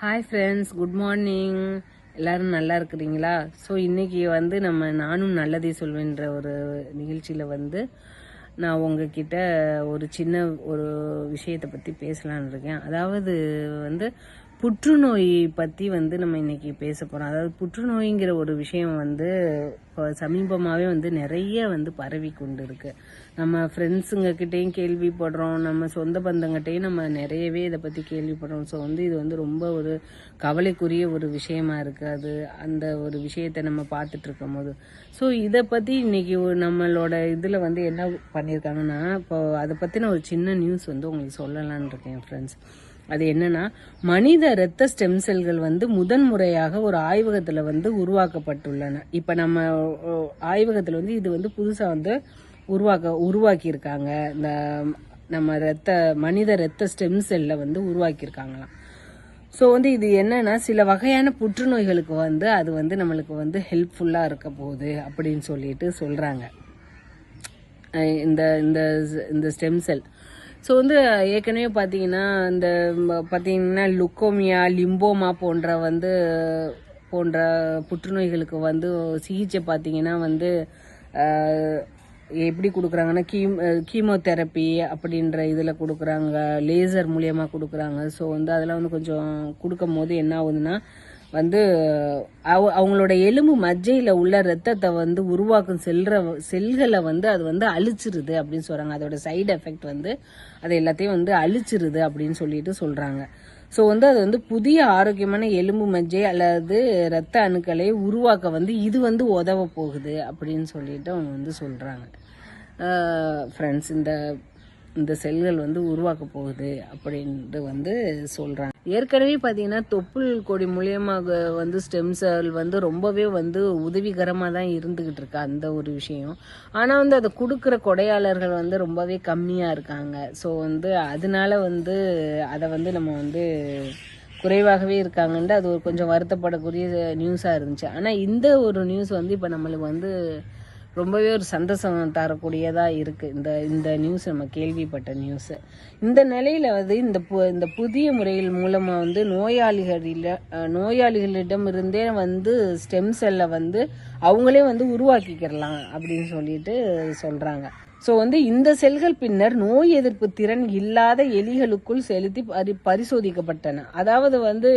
Hi friends good morning எல்லோரும் நல்லா இருக்கிறீங்களா? ஸோ இன்றைக்கி வந்து நம்ம நானும் நல்லதே சொல்வேன்ற ஒரு நிகழ்ச்சியில் வந்து நான் உங்ககிட்ட ஒரு சின்ன ஒரு விஷயத்தை பற்றி பேசலான்னு இருக்கேன். அதாவது வந்து புற்றுநோய் பற்றி வந்து நம்ம இன்றைக்கி பேச போகிறோம் அதாவது புற்றுநோய்ங்கிற ஒரு விஷயம் வந்து இப்போ சமீபமாகவே வந்து நிறைய வந்து பரவி கொண்டு இருக்கு நம்ம ஃப்ரெண்ட்ஸுங்க கிட்டேயும் கேள்விப்படுறோம் நம்ம சொந்த பந்தங்கிட்டையும் நம்ம நிறையவே இதை பற்றி கேள்விப்படுறோம் ஸோ வந்து இது வந்து ரொம்ப ஒரு கவலைக்குரிய ஒரு விஷயமா இருக்குது அது அந்த ஒரு விஷயத்தை நம்ம பார்த்துட்டு இருக்கும் போது ஸோ இதை பற்றி இன்னைக்கு நம்மளோட இதில் வந்து என்ன பண்ணியிருக்காங்கன்னா இப்போ அதை பற்றின ஒரு சின்ன நியூஸ் வந்து உங்களுக்கு சொல்லலான்னு இருக்கேன் ஃப்ரெண்ட்ஸ் அது என்னன்னா மனித இரத்த ஸ்டெம் செல்கள் வந்து முதன் முறையாக ஒரு ஆய்வகத்தில் வந்து உருவாக்கப்பட்டுள்ளன. இப்போ நம்ம ஆய்வகத்தில் வந்து இது வந்து புதுசாக வந்து உருவாக்க உருவாக்கியிருக்காங்க. இந்த நம்ம ரத்த மனித இரத்த ஸ்டெம் செல்லில் வந்து உருவாக்கியிருக்காங்களாம். ஸோ வந்து இது என்னன்னா சில வகையான புற்றுநோய்களுக்கு வந்து அது வந்து நம்மளுக்கு வந்து ஹெல்ப்ஃபுல்லாக இருக்க போகுது அப்படின்னு சொல்லிட்டு சொல்கிறாங்க இந்த இந்த இந்த ஸ்டெம் செல் ஸோ வந்து ஏற்கனவே பார்த்தீங்கன்னா இந்த பார்த்தீங்கன்னா லுக்கோமியா லிம்போமா போன்ற வந்து போன்ற புற்றுநோய்களுக்கு வந்து சிகிச்சை பார்த்தீங்கன்னா வந்து எப்படி கொடுக்குறாங்கன்னா கீம் கீமோதெரப்பி அப்படின்ற இதில் கொடுக்குறாங்க லேசர் மூலியமாக கொடுக்குறாங்க. ஸோ வந்து அதெல்லாம் வந்து கொஞ்சம் கொடுக்கும் போது என்ன ஆகுதுன்னா வந்து அவ- அவங்களோட எலும்பு மஜ்ஜையில் உள்ள ரத்தத்தை வந்து உருவாக்கும் செல்ற செல்களை வந்து அது வந்து அழிச்சிருது அப்படின்னு சொல்கிறாங்க அதோட சைடு எஃபெக்ட் வந்து அது எல்லாத்தையும் வந்து அழிச்சிருது அப்படின்னு சொல்லிட்டு சொல்கிறாங்க ஸோ வந்து அது வந்து புதிய ஆரோக்கியமான எலும்பு மஜ்ஜை அல்லது இரத்த அணுக்களை உருவாக்க வந்து இது வந்து உதவ போகுது அப்படின்னு சொல்லிட்டு அவங்க வந்து சொல்கிறாங்க ஃப்ரெண்ட்ஸ் இந்த இந்த செல்கள் வந்து உருவாக்க போகுது அப்படின்ட்டு வந்து சொல்றாங்க. ஏற்கனவே பார்த்தீங்கன்னா தொப்புள் கொடி மூலியமாக வந்து ஸ்டெம் செல் வந்து ரொம்பவே வந்து உதவிகரமாக தான் இருந்துக்கிட்டு இருக்கு அந்த ஒரு விஷயம். ஆனால் வந்து அதை கொடுக்குற கொடையாளர்கள் வந்து ரொம்பவே கம்மியாக இருக்காங்க. ஸோ வந்து அதனால வந்து அதை வந்து நம்ம வந்து குறைவாகவே இருக்காங்கன்ட்டு அது ஒரு கொஞ்சம் வருத்தப்படக்கூடிய நியூஸாக இருந்துச்சு. ஆனால் இந்த ஒரு நியூஸ் வந்து இப்போ நம்மளுக்கு வந்து ரொம்பவே ஒரு சந்தோஷம் தரக்கூடியதாக இருக்குது இந்த இந்த நியூஸ் நம்ம கேள்விப்பட்ட நியூஸு இந்த நிலையில் வந்து இந்த பு இந்த புதிய முறைகள் மூலமாக வந்து நோயாளிகளில் நோயாளிகளிடமிருந்தே நோயாளிகளிடம் இருந்தே வந்து ஸ்டெம் செல்லை வந்து அவங்களே வந்து உருவாக்கிக்கிறலாம் அப்படின்னு சொல்லிட்டு சொல்கிறாங்க ஸோ வந்து இந்த செல்கள் பின்னர் நோய் எதிர்ப்பு திறன் இல்லாத எலிகளுக்குள் செலுத்தி பரி பரிசோதிக்கப்பட்டன. அதாவது வந்து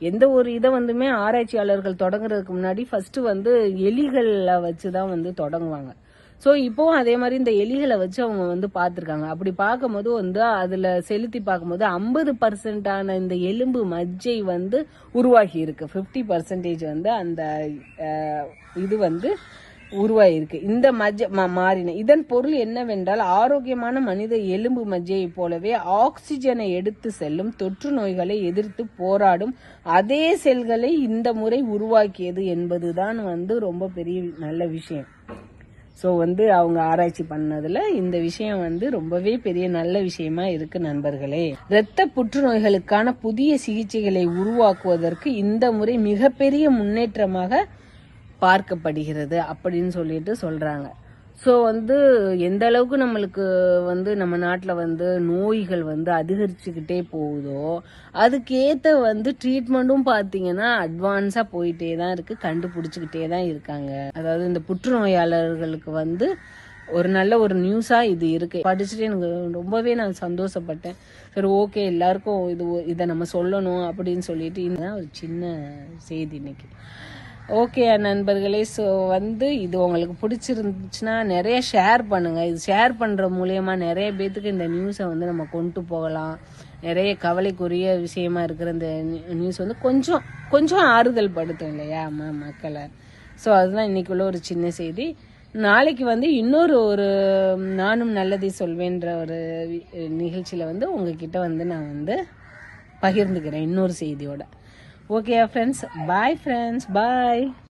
எந்த ஒரு இதை வந்துமே ஆராய்ச்சியாளர்கள் தொடங்குறதுக்கு முன்னாடி ஃபர்ஸ்ட் வந்து எலிகளை வச்சு தான் வந்து தொடங்குவாங்க. ஸோ இப்போவும் அதே மாதிரி இந்த எலிகளை வச்சு அவங்க வந்து பார்த்துருக்காங்க. அப்படி பார்க்கும்போது வந்து அதில் செலுத்தி பார்க்கும்போது ஐம்பது பர்சன்டான இந்த எலும்பு மஜ்ஜை வந்து உருவாகி இருக்கு. ஃபிஃப்டி பர்சன்டேஜ் வந்து அந்த இது வந்து உருவாயிருக்கு. இந்த மஜ்ஜ மாறின. இதன் பொருள் என்னவென்றால் ஆரோக்கியமான மனித எலும்பு மஜ்ஜையைப் போலவே ஆக்சிஜனை எடுத்து செல்லும் தொற்று நோய்களை எதிர்த்து போராடும் அதே செல்களை இந்த முறை உருவாக்கியது என்பதுதான் வந்து ரொம்ப பெரிய நல்ல விஷயம். ஸோ வந்து அவங்க ஆராய்ச்சி பண்ணதுல இந்த விஷயம் வந்து ரொம்பவே பெரிய நல்ல விஷயமா இருக்கு நண்பர்களே. இரத்த புற்றுநோய்களுக்கான புதிய சிகிச்சைகளை உருவாக்குவதற்கு இந்த முறை மிகப்பெரிய முன்னேற்றமாக பார்க்கப்படுகிறது அப்படின்னு சொல்லிட்டு சொல்றாங்க. ஸோ வந்து எந்த அளவுக்கு நம்மளுக்கு வந்து நம்ம நாட்டில் வந்து நோய்கள் வந்து அதிகரிச்சுக்கிட்டே போகுதோ அதுக்கேற்ற வந்து ட்ரீட்மெண்ட்டும் பார்த்தீங்கன்னா அட்வான்ஸாக போயிட்டே தான் இருக்குது கண்டுபிடிச்சிக்கிட்டே தான் இருக்காங்க. அதாவது இந்த புற்றுநோயாளர்களுக்கு வந்து ஒரு நல்ல ஒரு நியூஸாக இது இருக்கு. படிச்சுட்டு எனக்கு ரொம்பவே நான் சந்தோஷப்பட்டேன். சரி ஓகே எல்லாருக்கும் இது இதை நம்ம சொல்லணும் அப்படின்னு சொல்லிட்டு இதுதான் ஒரு சின்ன செய்தி இன்னைக்கு. ஓகே நண்பர்களே. ஸோ வந்து இது உங்களுக்கு பிடிச்சிருந்துச்சுன்னா நிறைய ஷேர் பண்ணுங்க. இது ஷேர் பண்ணுற மூலயமா நிறைய பேர்த்துக்கு இந்த நியூஸை வந்து நம்ம கொண்டு போகலாம். நிறைய கவலைக்குரிய விஷயமா இருக்கிற இந்த நியூஸ் வந்து கொஞ்சம் கொஞ்சம் ஆறுதல் படுத்தும் இல்லையா ம மக்களை. ஸோ அதுதான் இன்னைக்குள்ள ஒரு சின்ன செய்தி. நாளைக்கு வந்து இன்னொரு ஒரு நானும் நல்லதை சொல்வேன்ற ஒரு நிகழ்ச்சியில் வந்து உங்ககிட்ட வந்து நான் வந்து பகிர்ந்துக்கிறேன் இன்னொரு செய்தியோட. Okay friends bye friends bye